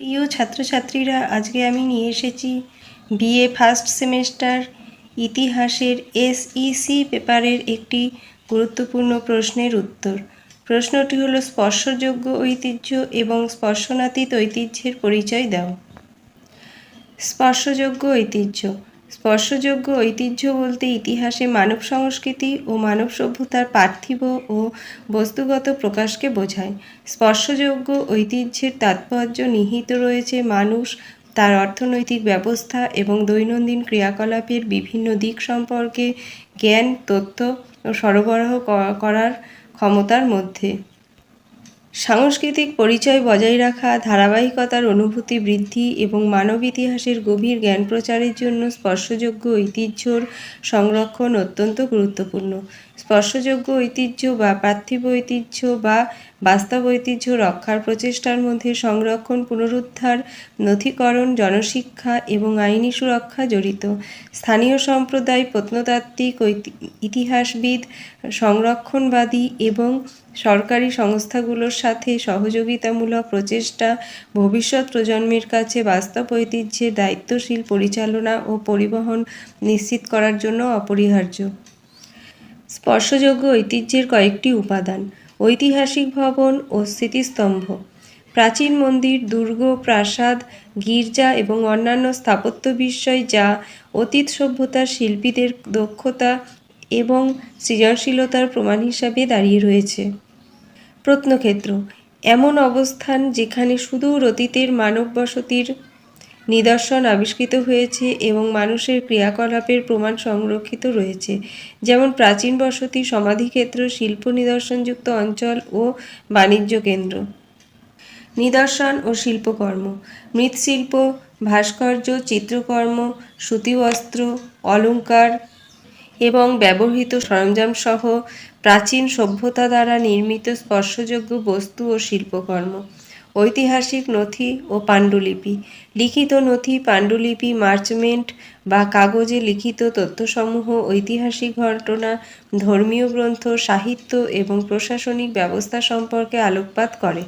প্রিয় ছাত্রছাত্রীরা, আজকে আমি নিয়ে এসেছি বিএ ফার্স্ট সেমেস্টার ইতিহাসের এসইসি পেপারের একটি গুরুত্বপূর্ণ প্রশ্নের উত্তর। প্রশ্নটি হলো, স্পর্শযোগ্য ঐতিহ্য এবং স্পর্শনাতীত ঐতিহ্যের পরিচয় দাও। স্পর্শযোগ্য ঐতিহ্য। স্পর্শযোগ্য ঐতিহ্য বলতে ইতিহাসে মানব সংস্কৃতি ও মানব সভ্যতার পার্থিব ও বস্তুগত প্রকাশকে বোঝায়। স্পর্শযোগ্য ঐতিহ্যের তাৎপর্য নিহিত রয়েছে মানুষ, তার অর্থনৈতিক ব্যবস্থা এবং দৈনন্দিন ক্রিয়াকলাপের বিভিন্ন দিক সম্পর্কে জ্ঞান, তথ্য ও সরবরাহ করার ক্ষমতার মধ্যে। সাংস্কৃতিক পরিচয় বজায় রাখা, ধারাবাহিকতার অনুভূতি বৃদ্ধি এবং মানব ইতিহাসের গভীর জ্ঞান প্রচারের জন্য স্পর্শযোগ্য ঐতিহ্যর সংরক্ষণ অত্যন্ত গুরুত্বপূর্ণ। স্পর্শযোগ্য ঐতিহ্য বা পার্থিব ঐতিহ্য বা বাস্তব ঐতিহ্য রক্ষার প্রচেষ্টার মধ্যে সংরক্ষণ, পুনরুদ্ধার, নথিকরণ, জনশিক্ষা এবং আইনি সুরক্ষা জড়িত। স্থানীয় সম্প্রদায়, প্রত্নতাত্ত্বিক ইতিহাসবিদ, সংরক্ষণবাদী এবং সরকারি সংস্থাগুলোর সাথে সহযোগিতামূলক প্রচেষ্টা, ভবিষ্যৎ প্রজন্মের কাছে বাস্তব ঐতিহ্যের দায়িত্বশীল পরিচালনা ও পরিবহন নিশ্চিত করার জন্য অপরিহার্য। স্পর্শযোগ্য ঐতিহ্যের কয়েকটি উপাদান। ঐতিহাসিক ভবন ও স্মৃতিস্তম্ভ। প্রাচীন মন্দির, দুর্গ, প্রাসাদ, গির্জা এবং অন্যান্য স্থাপত্য বিষয় যা অতীত সভ্যতার শিল্পীদের দক্ষতা এবং সৃজনশীলতার প্রমাণ হিসাবে দাঁড়িয়ে রয়েছে। প্রত্নক্ষেত্র। এমন অবস্থান যেখানে সুদূর অতীতের মানব বসতির নিদর্শন আবিষ্কৃত হয়েছে এবং মানুষের ক্রিয়াকলাপের প্রমাণ সংরক্ষিত রয়েছে। যেমন প্রাচীন বসতি, সমাধিক্ষেত্র, শিল্প নিদর্শনযুক্ত অঞ্চল ও বাণিজ্য কেন্দ্র। নিদর্শন ও শিল্পকর্ম। মৃৎশিল্প, ভাস্কর্য, চিত্রকর্ম, সুতিবস্ত্র, অলংকার এবং ব্যবহৃত সরঞ্জামসহ প্রাচীন সভ্যতা দ্বারা নির্মিত স্পর্শযোগ্য বস্তু ও শিল্পকর্ম। ঐতিহাসিক নথি ও পাণ্ডুলিপি। লিখিত নথি, পাণ্ডুলিপি, মার্চমেন্ট বা কাগজে লিখিত তথ্যসমূহ, ঐতিহাসিক ঘটনা, ধর্মীয় গ্রন্থ, সাহিত্য এবং প্রশাসনিক ব্যবস্থা সম্পর্কে আলোকপাত করে।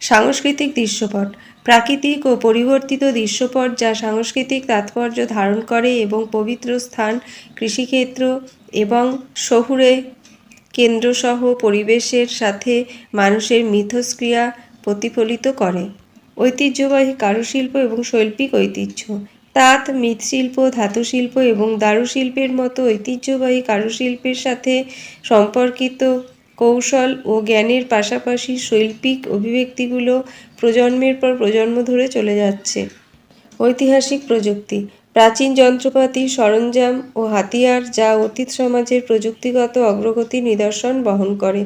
সাংস্কৃতিক দৃশ্যপট। প্রাকৃতিক ও পরিবর্তিত দৃশ্যপট যা সাংস্কৃতিক তাৎপর্য ধারণ করে এবং পবিত্র স্থান, কৃষিক্ষেত্র এবং শহুরে কেন্দ্রসহ পরিবেশের সাথে মানুষের মিথস্ক্রিয়া প্রতিফলিত করে। ঐতিহ্যবাহী কারুশিল্প এবং শৈল্পিক ঐতিহ্য। তাঁত, মৃৎশিল্প, ধাতুশিল্প এবং দারুশিল্পের মতো ঐতিহ্যবাহী কারুশিল্পের সাথে সম্পর্কিত কৌশল ও জ্ঞানের পাশাপাশি শৈল্পিক অভিব্যক্তিগুলো প্রজন্মের পর প্রজন্ম ধরে চলে যাচ্ছে। ঐতিহাসিক প্রযুক্তি। প্রাচীন যন্ত্রপাতি, সরঞ্জাম ও হাতিয়ার যা অতীত সমাজের প্রযুক্তিগত অগ্রগতির নিদর্শন বহন করে।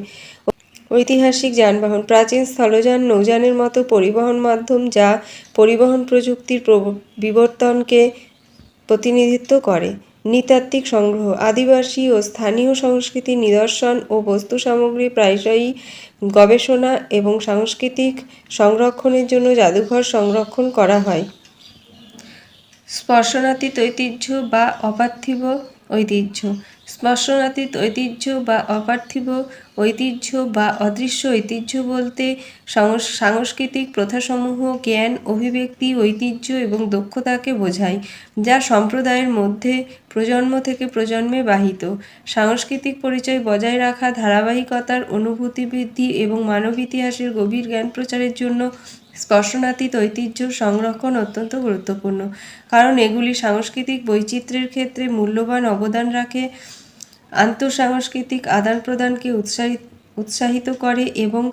ঐতিহাসিক যানবাহন, প্রাচীন স্থলযান, নৌযানের মতো পরিবহন মাধ্যম যা পরিবহন প্রযুক্তির বিবর্তনকে প্রতিনিধিত্ব করে। নৃতাত্ত্বিক সংগ্রহ, আদিবাসী ও স্থানীয় সংস্কৃতির নিদর্শন ও বস্তু সামগ্রী প্রায়শই গবেষণা এবং সাংস্কৃতিক সংরক্ষণের জন্য জাদুঘর সংরক্ষণ করা হয়। স্পর্শনাতীত ঐতিহ্য বা অপার্থিব ঐতিহ্য। স্পর্শনাতীত ঐতিহ্য বা অপার্থিব ঐতিহ্য বা অদৃশ্য ঐতিহ্য বলতে সংস- সাংস্কৃতিক প্রথাসমূহ, জ্ঞান, অভিব্যক্তি, ঐতিহ্য এবং দক্ষতাকে বোঝায়, যা সম্প্রদায়ের মধ্যে প্রজন্ম থেকে প্রজন্মে বাহিত। সাংস্কৃতিক পরিচয় বজায় রাখা, ধারাবাহিকতার অনুভূতি বৃদ্ধি এবং মানব ইতিহাসের গভীর জ্ঞান প্রচারের জন্য স্পর্শনাতীত ঐতিহ্য সংরক্ষণ অত্যন্ত গুরুত্বপূর্ণ। কারণ এগুলি সাংস্কৃতিক বৈচিত্র্যের ক্ষেত্রে মূল্যবান অবদান রাখে, আন্তঃসাংস্কৃতিক আদান প্রদানকে উৎসাহিত উৎসাহিত করে এবং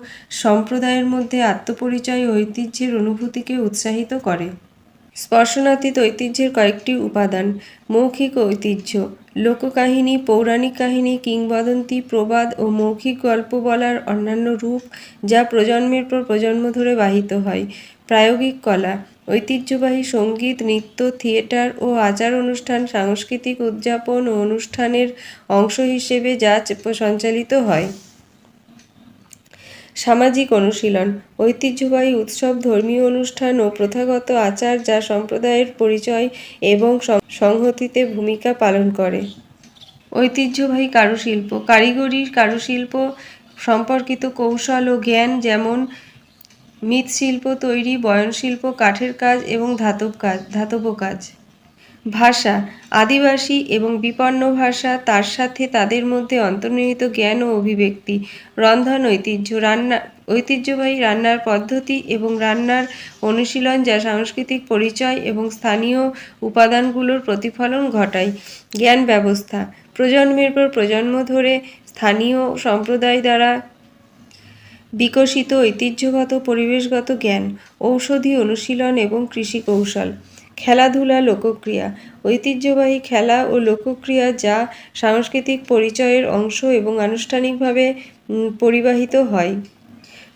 সম্প্রদায়ের মধ্যে আত্মপরিচয় ঐতিহ্যের অনুভূতিকে উৎসাহিত করে। স্পর্শনাতীত ঐতিহ্যের কয়েকটি উপাদান, মৌখিক ঐতিহ্য, লোককাহিনী, পৌরাণিক কাহিনী, কিংবদন্তি, প্রবাদ ও মৌখিক গল্প বলার অন্যান্য রূপ যা প্রজন্মের পর প্রজন্ম ধরে বাহিত হয়। প্রায়োগিক কলা ঐতিহ্যবাহী সংগীত, নৃত্য, থিয়েটার ও আচার অনুষ্ঠান, সাংস্কৃতিক উদযাপন ও অনুষ্ঠানের অংশ হিসেবে যা সঞ্চালিত হয়। সামাজিক অনুশীলন, ঐতিহ্যবাহী উৎসব, ধর্মীয় অনুষ্ঠান ও প্রথাগত আচার যা সম্প্রদায়ের পরিচয় এবং সংহতিতে ভূমিকা পালন করে। ঐতিহ্যবাহী কারুশিল্প কারিগরি কারুশিল্প সম্পর্কিত কৌশল ও জ্ঞান যেমন মৃৎশিল্প তৈরি, বয়নশিল্প, কাঠের কাজ এবং ধাতব কাজ ধাতব কাজ। ভাষা, আদিবাসী এবং বিপন্ন ভাষা তার সাথে তাদের মধ্যে অন্তর্নিহিত জ্ঞান ও অভিব্যক্তি, রন্ধন ঐতিহ্য, রান্না, ঐতিহ্যবাহী রান্নার পদ্ধতি এবং রান্নার অনুশীলন যা সাংস্কৃতিক পরিচয় এবং স্থানীয় উপাদানগুলোর প্রতিফলন ঘটায়। জ্ঞান ব্যবস্থা, প্রজন্মের পর প্রজন্ম ধরে স্থানীয় সম্প্রদায় দ্বারা বিকশিত ঐতিহ্যগত, পরিবেশগত জ্ঞান, ঔষধি অনুশীলন এবং কৃষি কৌশল। খেলাধুলা, লোকক্রিয়া। ঐতিহ্যবাহী খেলা ও লোকক্রিয়া যা সাংস্কৃতিক পরিচয়ের অংশ এবং আনুষ্ঠানিকভাবে পরিবাহিত হয়।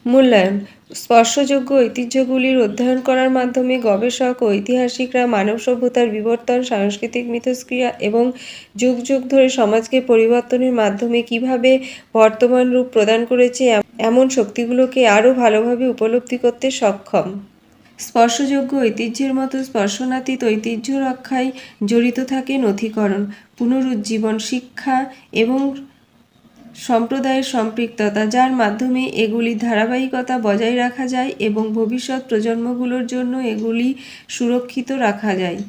মূল্যায়ন। স্পর্শযোগ্য ঐতিহ্যগুলির অধ্যয়ন করার মাধ্যমে গবেষক ও ঐতিহাসিকরা মানব সভ্যতার বিবর্তন, সাংস্কৃতিক মিথস্ক্রিয়া এবং যুগ যুগ ধরে সমাজকে পরিবর্তনের মাধ্যমে কীভাবে বর্তমান রূপ প্রদান করেছে এমন শক্তিগুলোকে আরও ভালোভাবে উপলব্ধি করতে সক্ষম। স্পর্শযোগ্য ঐতিহ্যের মতো স্পর্শনাতীত ঐতিহ্য রক্ষায় জড়িত থাকে নথিকরণ পুনরুজ্জীবন, শিক্ষা এবং সম্প্রদায়ের সম্পৃক্ততা, যার মাধ্যমে এগুলির ধারাবাহিকতা বজায় রাখা যায় এবং ভবিষ্যৎ প্রজন্মগুলোর জন্য এগুলি সুরক্ষিত রাখা যায়।